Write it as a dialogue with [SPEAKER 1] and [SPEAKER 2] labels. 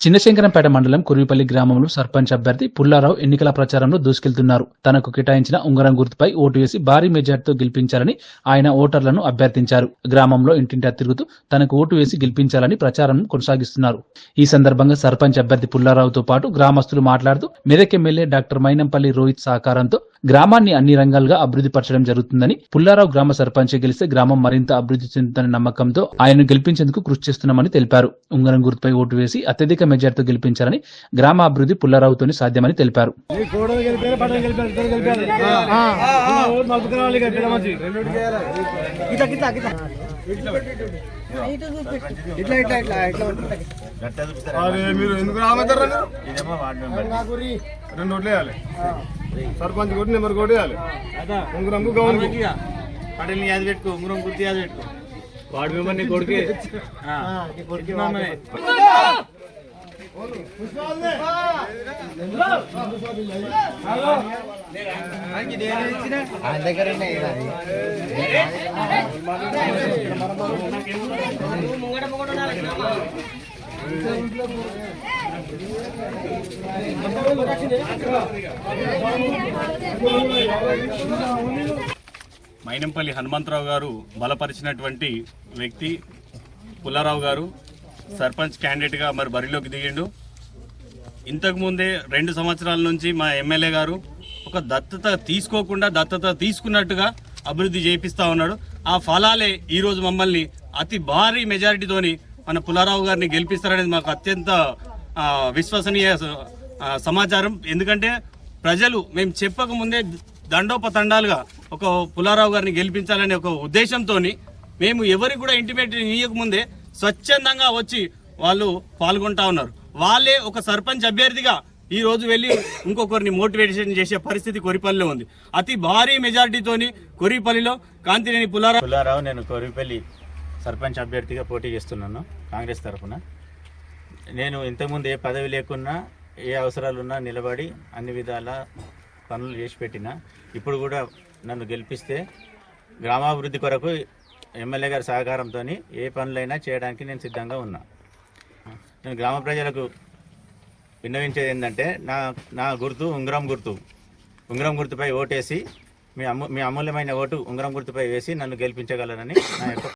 [SPEAKER 1] చిన్నశంకరంపేట మండలం కురివిపల్లి గ్రామంలో సర్పంచ్ అభ్యర్థి పుల్లారావు ఎన్నికల ప్రచారంలో దూసుకెళ్తున్నారు. తనకు కేటాయించిన ఉంగరం గుర్తుపై ఓటు వేసి భారీ మెజార్టీతో గెలిపించాలని ఆయన ఓటర్లను అభ్యర్థించారు. గ్రామంలో ఇంటింటా తిరుగుతూ తనకు ఓటు వేసి గెలిపించాలని ప్రచారం కొనసాగిస్తున్నారు. ఈ సందర్భంగా సర్పంచ్ అభ్యర్థి పుల్లారావుతో పాటు గ్రామస్తులు మాట్లాడుతూ మెదక్ ఎమ్మెల్యే డాక్టర్ మైనంపల్లి రోహిత్ సహకారంతో గ్రామాన్ని అన్ని రంగాలుగా అభివృద్ధి పరచడం జరుగుతుందని పుల్లారావు గ్రామ సర్పంచ్ గెలిస్తే గ్రామం మరింత అభివృద్ధి చెందుతుందనే నమ్మకంతో ఆయనను గెలిపించేందుకు కృషి చేస్తున్నామని తెలిపారు. ఉంగరం గుర్తుపై ఓటు వేసి అత్యధిక మెజార్టీతో గెలిపించాలని గ్రామ అభివృద్ధి పుల్లారావుతోని సాధ్యమని తెలిపారు.
[SPEAKER 2] రెండు ఓట్లు వేయాలి. సర్పంచ్ కొట్టి నెంబర్ కొట్టి వేయాలి. ఉంగరంకు గౌన్
[SPEAKER 3] పడల్ని యాది పెట్టుకో ఉంగరం గుర్తు యాది పెట్టుకో.
[SPEAKER 4] వాడు మిమ్మల్ని కొడుకే.
[SPEAKER 5] మైనంపల్లి హనుమంతరావు గారు బలపరిచినటువంటి వ్యక్తి పుల్లారావు గారు. సర్పంచ్ క్యాండిడేట్గా మరి బరిలోకి దిగిండు. ఇంతకుముందే రెండు సంవత్సరాల నుంచి మా ఎమ్మెల్యే గారు ఒక దత్తత తీసుకోకుండా దత్తత తీసుకున్నట్టుగా అభివృద్ధి చేపిస్తా ఉన్నాడు. ఆ ఫలాలే ఈరోజు మమ్మల్ని అతి భారీ మెజారిటీతోని మన పుల్లారావు గారిని గెలిపిస్తారనేది మాకు అత్యంత విశ్వసనీయ సమాచారం. ఎందుకంటే ప్రజలు మేము చెప్పక ముందే దండోపతండాలుగా ఒక పుల్లారావు గారిని గెలిపించాలనే ఒక ఉద్దేశంతో మేము ఎవరికి కూడా ఇంటిమేట్ ఇయ్యక ముందే స్వచ్ఛందంగా వచ్చి వాళ్ళు పాల్గొంటా ఉన్నారు. వాళ్ళే ఒక సర్పంచ్ అభ్యర్థిగా ఈ రోజు వెళ్ళి ఇంకొకరిని మోటివేషన్ చేసే పరిస్థితి కొరిపల్లిలో ఉంది. అతి భారీ మెజారిటీతోని కొరిపల్లిలో కాంతినేని పుల్లారావు
[SPEAKER 3] పుల్లారావు నేను కొరిపల్లి సర్పంచ్ అభ్యర్థిగా పోటీ చేస్తున్నాను కాంగ్రెస్ తరఫున నేను ఇంతకుముందు ఏ పదవి లేకున్నా ఏ అవసరాలున్నా నిలబడి అన్ని విధాల పనులు చేసి పెట్టిన ఇప్పుడు కూడా నన్ను గెలిపిస్తే గ్రామాభివృద్ధి కొరకు ఎమ్మెల్యే గారి సహకారంతో ఏ పనులైనా చేయడానికి నేను సిద్ధంగా ఉన్నా. నేను గ్రామ ప్రజలకు విన్నవించేది ఏంటంటే నా నా గుర్తు ఉంగరం గుర్తు. ఉంగరం గుర్తుపై ఓటేసి మీ అమ్ము మీ అమూల్యమైన ఓటు ఉంగరం గుర్తుపై వేసి నన్ను గెలిపించగలరని నా యొక్క